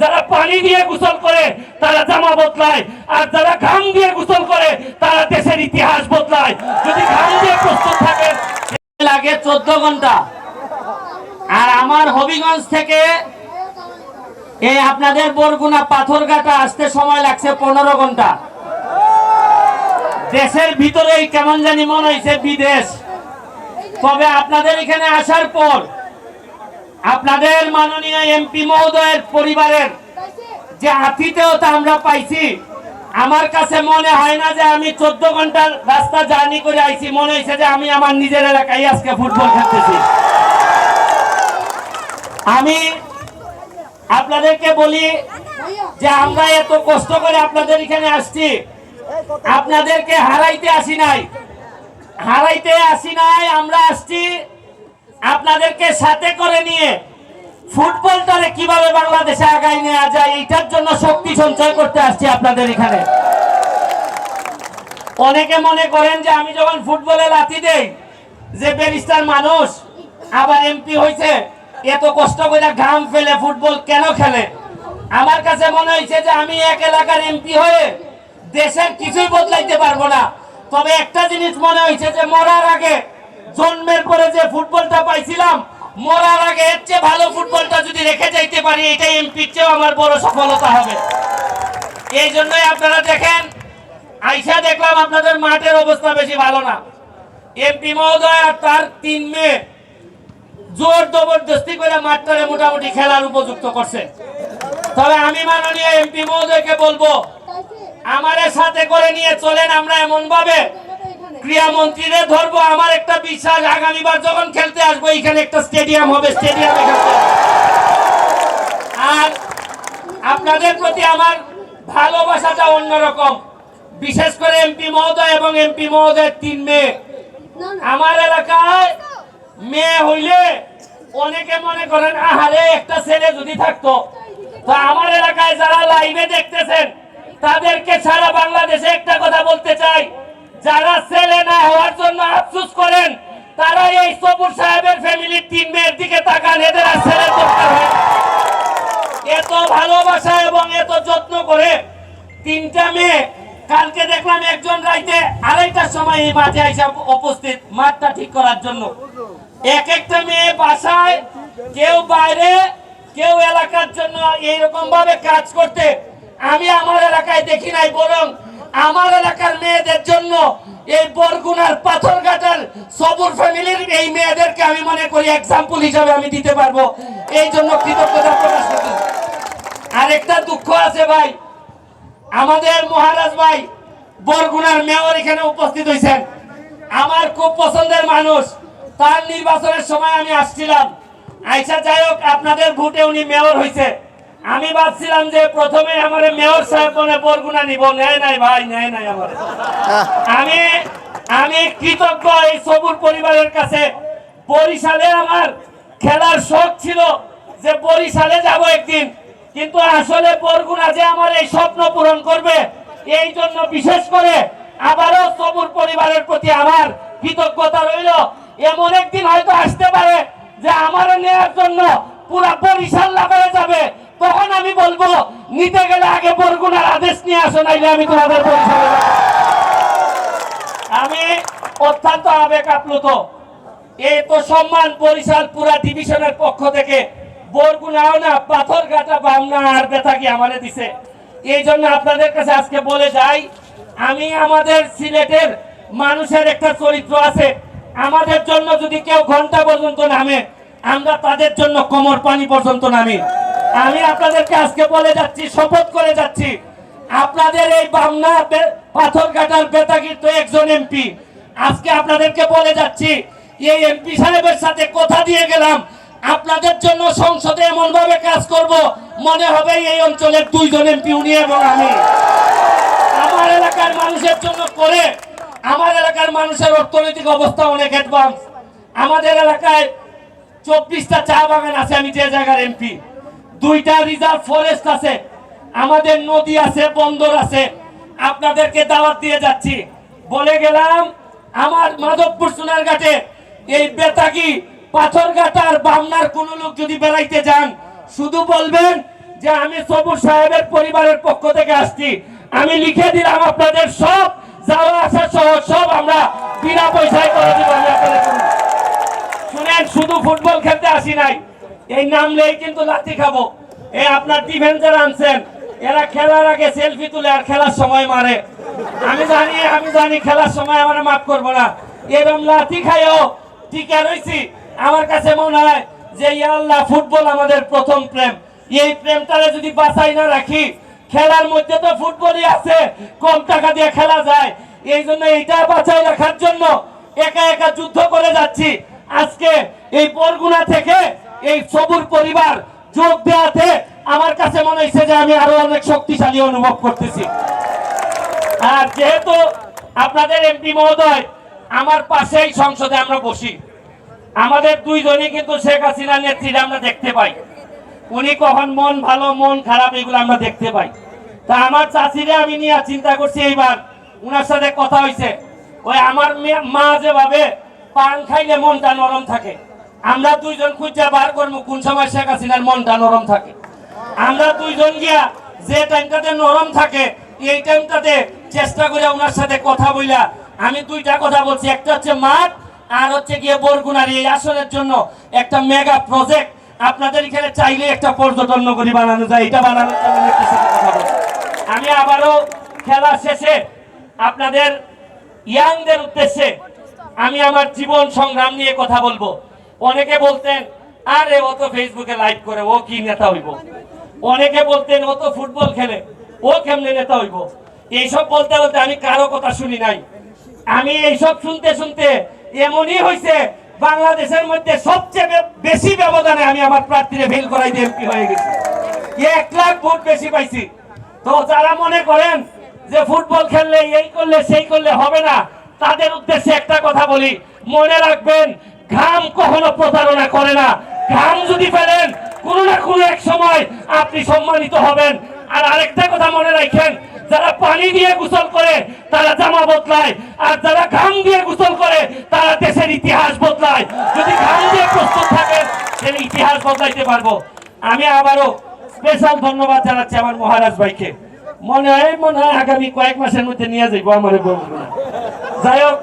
যারা পানি দিয়ে গোসল করে, তারা জামা বদলায়। আর যারা ঘাম দিয়ে গোসল করে, তারা দেশের ইতিহাস বদলায়। যদি ঘাম দিয়ে প্রস্তুত থাকেন লাগে চোদ্দ ঘণ্টা। আর আমার হবিগঞ্জ থেকে এই আপনাদের বরগুনা পাথরঘাটা আসতে সময় লাগছে পনেরো ঘণ্টা। দেশের ভিতরেই কেমন জানি মনে হয়েছে বিদেশ। তবে আপনাদের এখানে আসার পর আপনাদের মাননীয় এমপি মহোদয়ের পরিবারের যে আতিথেয়তা আমরা পাইছি, আমার কাছে মনে হয় না যে আমি চোদ্দ ঘণ্টার রাস্তা জার্নি করে আইছি। মনে হয়েছে যে আমি আমার নিজের এলাকায় আজকে ফুটবল খেলতেছি। আমি আপনাদেরকে বলি যে আমরা এত কষ্ট করে আপনাদের এখানে আসছি। আপনাদেরকে হারাইতে আসি নাই। হারাইতে আসি নাই, আমরা আসছি আপনাদেরকে সাথে করে নিয়ে ফুটবলটারে কীভাবে বাংলাদেশে আগায় নেওয়া যায়, এইটার জন্য শক্তি সঞ্চয় করতে আসছি আপনাদের এখানে। অনেকে মনে করেন যে আমি যখন ফুটবলে লাথি দেই, যে ব্যারিস্টার মানুষ, আবার এমপি হয়েছে এত কষ্ট করে ঘাম ফেলে ফুটবল কেন খেলে? আমার কাছে মনে হয়েছে যে আমি এক এলাকার এমপি হয়ে দেশের কিছুই বদলাইতে পারব না। তবে একটা জিনিস মনে হয়েছে যে মরার আগে পরে যে ফুটবলটা পাইছিলাম, মরার আগে এর চেয়ে ভালো ফুটবলটা যদি রেখে যাইতে পারি, এটাই এমপির চেয়েও আমার বড় সফলতা হবে। এই জন্যই আপনারা দেখেন, আইসা দেখলাম আপনাদের মাঠের অবস্থা বেশি ভালো না। এমপি মহোদয় আর তার তিন মেয়ে জোর জবরদস্তি করে মাঠটারে মোটামুটি খেলার উপযুক্ত করছে। তবে আমি মাননীয় এমপি মহোদয়কে বলব, আমাদের সাথে করে নিয়ে চলেন আমরা এমন ভাবে ক্রীড়া মন্ত্রীরে ধরবো, আমার একটা বিশ্বাস আগামীবার যখন খেলতে আসব এখানে একটা স্টেডিয়াম হবে, স্টেডিয়ামে খেলতে আর আপনাদের প্রতি আমার ভালোবাসাটা অন্যরকম। বিশেষ করে এমপি মহোদয় এবং এমপি মহোদয়ের তিন মেয়ে। আমার এলাকায় মেয়ে হইলে অনেকে মনে করেন, আহারে, একটা ছেলে যদি থাকতো। তো আমার এলাকায় যারা লাইভে দেখতেছেন, তাদেরকে সারা বাংলাদেশে একটা কথা বলতে চাই। যারা ছেলে না হওয়ার জন্য আফসুস করেন তারা এই সবুর সাহেবের ফ্যামিলির তিন মেয়ের দিকে তাকান, এদের আর হয় এত ভালোবাসা এবং এত যত্ন করে তিনটা মেয়ে, কালকে দেখলাম একজন রাইতে আড়াইটার সময় এই মাঠে আইসা উপস্থিত মাঠটা ঠিক করার জন্য। এক একটা মেয়ে বাসায়, কেউ বাইরে, কেউ এলাকার জন্য এইরকম ভাবে কাজ করতে। আমি আমার এলাকায় দেখি নাই, বরং আমার এলাকার মেয়েদের জন্য এই বরগুনার পাথর পাথরঘাটার সবুর ফ্যামিলির এই মেয়েদেরকে আমি মনে করি এক্সাম্পল হিসাবে আমি দিতে পারব। এই জন্য কৃতজ্ঞতা প্রকাশ করতে আরেকটা দুঃখ আছে ভাই। আমাদের মহারাজ ভাই বরগুনার মেয়র এখানে উপস্থিত হয়েছেন। আমার খুব পছন্দের মানুষ। তার নির্বাচনের সময় আমি আসছিলাম। আইসা যাই হোক, আপনাদের ভোটে উনি মেয়র হয়েছে। আমি ভাবছিলাম যে প্রথমে আমার মেয়র সাহেব মনে বরগুনা নিব। নেয় নাই ভাই নেয় নাই আমার। আমি আমি কৃতজ্ঞ এই সবুর পরিবারের কাছে। বরিশালে আমার খেলার শখ ছিল যে বরিশালে যাব একদিন। কিন্তু আসলে বরগুনা যে আমার এই স্বপ্ন পূরণ করবে এই জন্য বিশেষ করে আবারও সবুর পরিবারের প্রতি আমার কৃতজ্ঞতা রইল। এমন একদিন হয়তো আসতে পারে যে আমার নেওয়ার জন্য পুরা বরিশাল লাগানো যাবে। তখন আমি বলব, নিতে গেলে আগে বরগুনার আদেশ নিয়ে আসো, নাইলে আমি তোমাদের যাব। আমি অত্যন্ত আবেগ আপ্লুত। এই তো সম্মান বরিশাল পুরা ডিভিশনের পক্ষ থেকে বরগুনাও না পাথর কাটা বামনা আর বেতাকি আমারে দিছে। এই জন্য আপনাদের কাছে আজকে বলে যাই, আমি আমাদের সিলেটের মানুষের একটা চরিত্র আছে। আমাদের জন্য যদি কেউ ঘণ্টা পর্যন্ত নামে, আমরা তাদের জন্য কোমর পানি পর্যন্ত নামি। আমি আপনাদেরকে আজকে বলে যাচ্ছি, শপথ করে যাচ্ছি। আপনাদের এই বামনা বে- পাথরঘাটার বেতাগির তো একজন এমপি। আজকে আপনাদেরকে বলে যাচ্ছি, এই এমপি সাহেবের সাথে কথা দিয়ে গেলাম। আপনাদের জন্য সংসদে এমন ভাবে কাজ করব, মনে হবে এই অঞ্চলের দুইজন এমপি, উনি এবং আমি। আমার এলাকার মানুষের জন্য করে, আমার এলাকার মানুষের অর্থনৈতিক অবস্থা অনেক অ্যাডভান্স আমাদের এলাকায় চব্বিশটা চা বাগান আছে, আমি যে জায়গার এমপি। দুইটা রিজার্ভ ফরেস্ট আছে, আমাদের নদী আছে, বন্দর আছে। আপনাদেরকে দাওয়াত দিয়ে যাচ্ছি। বলে গেলাম, আমার মাধবপুর সোনার সোনারঘাটে এই বেতাগি, পাথরঘাটা আর বামনার কোন লোক যদি বেড়াইতে যান, শুধু বলবেন যে আমি সবুজ সাহেবের পরিবারের পক্ষ থেকে আসছি। আমি লিখে দিলাম আপনাদের সব, যাওয়া আসা সহ সব আমরা বিনা পয়সায় করে দিব। শুনেন, শুধু ফুটবল খেলতে আসি নাই। এই নামলেই কিন্তু লাথি খাব। এই আপনার ডিফেন্সার আনছেন। এরা খেলার আগে সেলফি তুলে আর খেলার সময় মারে। আমি জানি আমি জানি, খেলার সময় আমার মাফ করব না। এরকম লাথি খাইও টিকা রয়েছি আমার কাছে মনে হয় যে আল্লাহ, ফুটবল আমাদের প্রথম প্রেম। এই প্রেমটারে যদি বাঁচাই না রাখি, খেলার মধ্যে তো ফুটবলই আছে, কম টাকা দিয়ে খেলা যায়। এই জন্য এইটা বাঁচাই রাখার জন্য একা একা যুদ্ধ করে যাচ্ছি। আজকে এই বরগুনা থেকে এই সবুর পরিবার যোগ দেওয়াতে আমার কাছে মনে হয়েছে যে আমি আরও অনেক শক্তিশালী অনুভব করতেছি। আর যেহেতু আপনাদের এমপি মহোদয়, আমার পাশেই সংসদে আমরা বসি। আমাদের দুইজনই কিন্তু শেখ হাসিনার নেত্রীরা আমরা দেখতে পাই। উনি কখন মন ভালো, মন খারাপ এগুলো আমরা দেখতে পাই। তা আমার চাষিরা আমি নিয়ে চিন্তা করছি এইবার, উনার সাথে কথা হয়েছে ওই আমার মা যেভাবে পান খাইলে মনটা নরম থাকে। আমরা দুইজন খুঁজা বার করব কোন সময় শেখ হাসিনার মনটা নরম থাকে। আমরা দুইজন গিয়া যে টাইমটাতে নরম থাকে, এই টাইমটাতে চেষ্টা করে ওনার সাথে কথা বইলা আমি দুইটা কথা বলছি। একটা হচ্ছে মাঠ, আর হচ্ছে গিয়ে বরগুনার এই আসনের জন্য একটা মেগা প্রজেক্ট। আপনাদের এখানে চাইলে একটা পর্যটন নগরী বানানো যায়, এটা বানানোর জন্য সাথে কথা বলছি। আমি আবারও খেলা শেষে আপনাদের ইয়াংদের উদ্দেশ্যে আমি আমার জীবন সংগ্রাম নিয়ে কথা বলব। অনেকে বলতেন, আরে, ও তো ফেসবুকে লাইভ করে, ও কি নেতা হইব? অনেকে বলতেন, ও তো ফুটবল খেলে, ও কেমনে নেতা হইব? এইসব বলতে বলতে আমি কারও কথা শুনি নাই। আমি এইসব শুনতে শুনতে এমনই হয়েছে বাংলাদেশের মধ্যে সবচেয়ে বেশি ব্যবধানে আমি আমার প্রার্থীরে ফেল করাই দিয়ে এমপি হয়ে গেছি। এক লাখ ভোট বেশি পাইছি। তো যারা মনে করেন যে ফুটবল খেললে এই করলে, সেই করলে হবে না, তাদের উদ্দেশ্যে একটা কথা বলি। মনে রাখবেন ঘাম কখনো প্রতারণা করে না। ঘাম যদি ফেলেন, কোনো না কোনো এক সময় আপনি সম্মানিত হবেন। আর আরেকটা কথা মনে রাখেন, যারা পানি দিয়ে গোসল করে, তারা জামা বদলায়। আর যারা ঘাম দিয়ে গোসল করে, তারা দেশের ইতিহাস বদলায়। যদি ঘাম দিয়ে প্রস্তুত থাকেন তাহলে ইতিহাস বদলাইতে পারব। আমি আবারও স্পেশাল ধন্যবাদ জানাচ্ছি আমার মহারাজ ভাইকে। মনে হয় মনে হয় আগামী কয়েক মাসের মধ্যে নিয়ে যাইবো আমার যাই হোক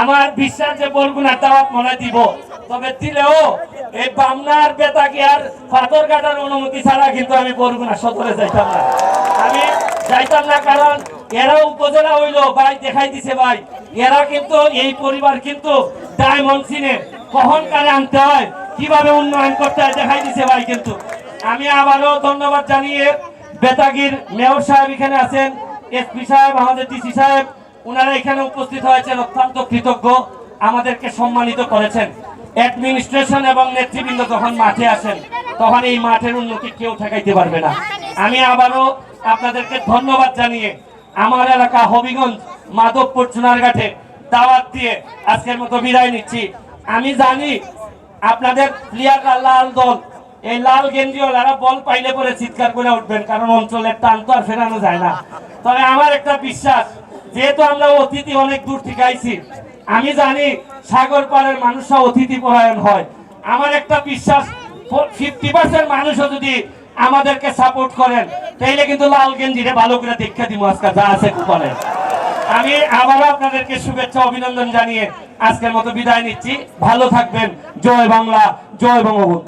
আমার বিশ্বাস যে বলগুনা দাওয়াত মনে দিব। তবে দিলেও এই বামনার বেতাকে আর পাথর কাটার অনুমতি ছাড়া কিন্তু আমি বলগুনা সদরে যাইতাম না। আমি যাইতাম না কারণ এরা উপজেলা হইল, ভাই দেখাই দিছে ভাই। এরা কিন্তু, এই পরিবার কিন্তু ডায়মন্ড সিনে কখন কারে আনতে হয়, কীভাবে উন্নয়ন করতে হয় দেখাই দিছে ভাই কিন্তু। আমি আবারও ধন্যবাদ জানিয়ে বেতাগির মেয়র সাহেব এখানে আছেন, এসপি সাহেব, আমাদের ডিসি সাহেব ওনারা এখানে উপস্থিত হয়েছেন অত্যন্ত কৃতজ্ঞ, আমাদেরকে সম্মানিত করেছেন। অ্যাডমিনিস্ট্রেশন এবং নেতৃবৃন্দ যখন মাঠে আসেন, তখন এই মাঠের উন্নতি কেউ ঠেকাইতে পারবে না। আমি আবারও আপনাদেরকে ধন্যবাদ জানিয়ে আমার এলাকা হবিগঞ্জ, মাধবপুর চুনারঘাটে দাওয়াত দিয়ে আজকের মতো বিদায় নিচ্ছি। আমি জানি আপনাদের প্লেয়াররা লাল দল। এই লাল গেঞ্জিওয়ালারা বল পাইলে পরে চিৎকার করে উঠবেন, কারণ অঞ্চলের টান তো আর ফেরানো যায় না। তবে আমার একটা বিশ্বাস যেহেতু আমরা অতিথি অনেক দূর থেকে আইছি, আমি জানি সাগর পাড়ের মানুষরা অতিথি পরায়ণ হয়। আমার একটা বিশ্বাস, ফিফটি পার্সেন্ট মানুষও যদি আমাদেরকে সাপোর্ট করেন, তাইলে কিন্তু লাল গেঞ্জিরে ভালো করে দীক্ষা দিব আজকে যা আছে কুপনে আমি আবারও আপনাদেরকে শুভেচ্ছা, অভিনন্দন জানিয়ে আজকের মতো বিদায় নিচ্ছি। ভালো থাকবেন। জয় বাংলা, জয় বঙ্গবন্ধু।